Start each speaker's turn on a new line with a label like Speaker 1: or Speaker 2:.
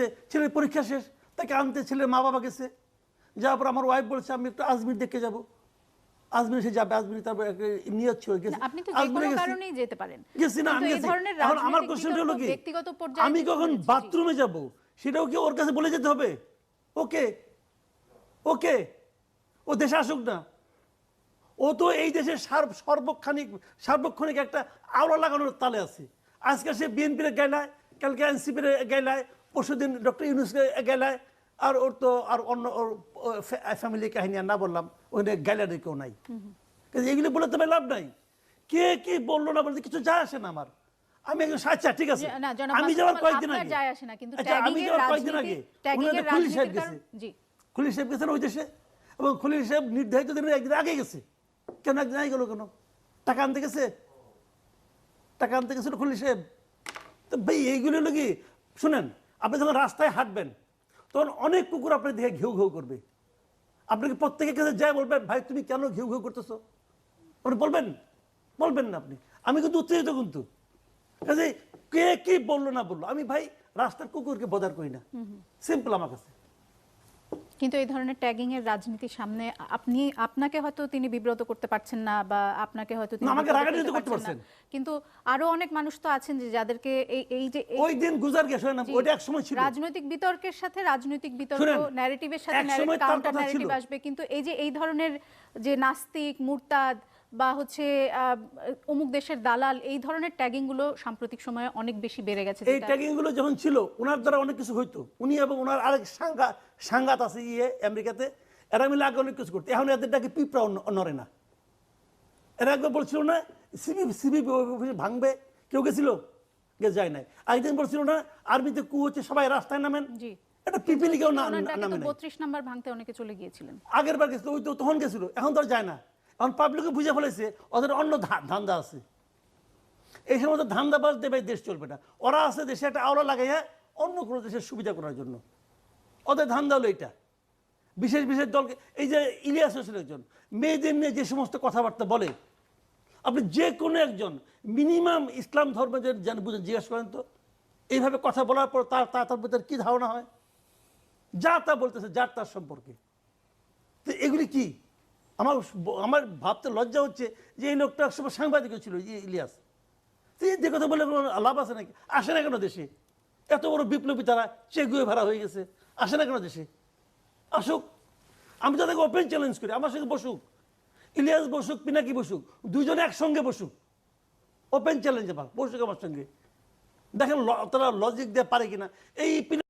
Speaker 1: ছেলে ছেলের পরীক্ষা শেষ তাকে আনতে ছেলের মা বাবা গেছে। যাওয়ার পর আমার ওয়াইফ বলছে আমি একটু আজমির দেখে যাব। আজমির সে যাবে আজমির তারপর একটা নিয়ত ছিল গেছে।
Speaker 2: আপনি তো কোনো কারণেই যেতে পারেন।
Speaker 1: গেছি না আমি গেছি। এখন আমার হলো কি?
Speaker 2: ব্যক্তিগত পর্যায়ে
Speaker 1: আমি কখন বাথরুমে যাব? সেটাও কি ওর কাছে বলে যেতে হবে? ওকে ওকে ও দেশে আসুক না। ও তো এই দেশের সার- সর্বক্ষণিক সার্বক্ষণিক একটা আওলা লাগানোর তালে আছে। আজকে সে বিএনপির গেলায় কালকে এনসিপির গেলায় পরশুদিন ডক্টর ইউনুস গেলায় আর ওর তো আর অন্য ওর ফ্যামিলি কাহিনী আর না বললাম ওখানে গ্যালারি কেউ নাই। এগুলি বলে তবে লাভ নাই। কে কি বলল না বলতে কিছু যায় আসে না আমার। আমি একজন আচ্ছা ঠিক আছে। আমি যাওয়ার কয়েকদিন আগে। আচ্ছা আমি যাওয়ার কয়েকদিন আগে। খলিল সাহেব গেছে। খলিল সাহেব গেছেন ওই দেশে? এবং খলিল সাহেব নির্ধারিত দিনের একদিন আগে গেছে। কেন একদিন আগে গেল কেন? টাকা আনতে গেছে? টাকা আনতে গেছিল খলিল সাহেব? তো ভাই এইগুলো হলো কি? শুনেন আপনি যখন রাস্তায় হাঁটবেন তখন অনেক কুকুর আপনার দেখে ঘেউ ঘেউ করবে। আপনাকে প্রত্যেকের কাছে যায় বলবেন ভাই তুমি কেন ঘেউ ঘেউ করতেছো? আপনি বলবেন বলবেন না আপনি। আমি কিন্তু উত্তেজিত কিন্তু। কাজে কে কি বলল না বলল। আমি ভাই রাস্তার কুকুরকে বদার করি না। সিম্পল আমার কাছে।
Speaker 2: কিন্তু এই ধরনের ট্যাগিং এর রাজনীতির সামনে আপনি আপনাকে হয়তো তিনি বিব্রত করতে পারছেন না বা আপনাকে হয়তো তিনি
Speaker 1: আমাকে রাগান্বিত করতে
Speaker 2: পারছেন কিন্তু আরও অনেক মানুষ তো আছেন যে যাদেরকে এই এই যে
Speaker 1: ওই দিন গুজার গেছে না ওটা এক সময় ছিল।
Speaker 2: রাজনৈতিক বিতর্কের সাথে রাজনৈতিক বিতর্ক ন্যারেটিভের সাথে কাউন্টার ন্যারেটিভ আসবে। কিন্তু এই যে এই ধরনের যে নাস্তিক মুরতাদ বা হচ্ছে অমুক দেশের দালাল এই ধরনের ট্যাগিংগুলো সাম্প্রতিক সময়ে অনেক বেশি বেড়ে গেছে
Speaker 1: এই ট্যাগিংগুলো যখন ছিল ওনার দ্বারা অনেক কিছু হইতো। উনি এবং ওনার আরেক সাঙ্গা সাঙ্গাত আছে ইয়ে আমেরিকাতে এরা মিলে আগে অনেক কিছু করতো। এখন এদের ডাকে পিঁপড়া নড়ে না। এরা একবার বলছিল না সিবি সিবি ভাঙবে কেউ গেছিল? গে যায় নাই। আরেকদিন বলছিল না আর্মিতে কু হচ্ছে সবাই রাস্তায় নামেন।
Speaker 2: জি।
Speaker 1: এটা পিপিলি কেউ না নামে
Speaker 2: তো
Speaker 1: নাই।
Speaker 2: বত্রিশ নাম্বার ভাঙতে অনেকে চলে গিয়েছিলেন।
Speaker 1: আগের বার গেছিল ওই তো তখন গেছিল এখন তো আর যায় না। এখন পাবলিকে বুঝে ফেলেছে, ওদের অন্য ধান্দা আছে। এই সমস্ত ধান্দাবাজ দেবে দেশ চলবে না। ওরা আছে দেশে একটা আওলা লাগাইয়া অন্য কোনো দেশের সুবিধা করার জন্য। ওদের ধান্দা হলো এটা বিশেষ বিশেষ দলকে, এই যে ইলিয়াস হোসেন একজন, মেয়েদের নিয়ে যে সমস্ত কথাবার্তা বলে, আপনি যে কোনো একজন, মিনিমাম ইসলাম ধর্মের যেন বুঝে জিজ্ঞেস করেন তো, এইভাবে কথা বলার পর তার তার ভিতরে কী ধারণা হয়? যা তা বলতেছে, যার তার সম্পর্কে। তো এগুলি কি? আমার আমার ভাবতে লজ্জা হচ্ছে যে এই লোকটা একসময় সাংবাদিক ছিল ইলিয়াস। যে কথা বলে লাভ আছে নাকি? আসে না কেন দেশে? এত বড় বিপ্লবী তারা চেগুয়ে ভাড়া হয়ে গেছে। আসে না কেন দেশে? আসুক। আমি তাদেরকে ওপেন চ্যালেঞ্জ করি, আমার সঙ্গে বসুক। ইলিয়াস বসুক, পিনাকি বসুক দুজনে একসঙ্গে বসুক। ওপেন চ্যালেঞ্জ আমার বসুক আমার সঙ্গে। দেখেন তারা লজিক দিয়ে পারে কিনা? এই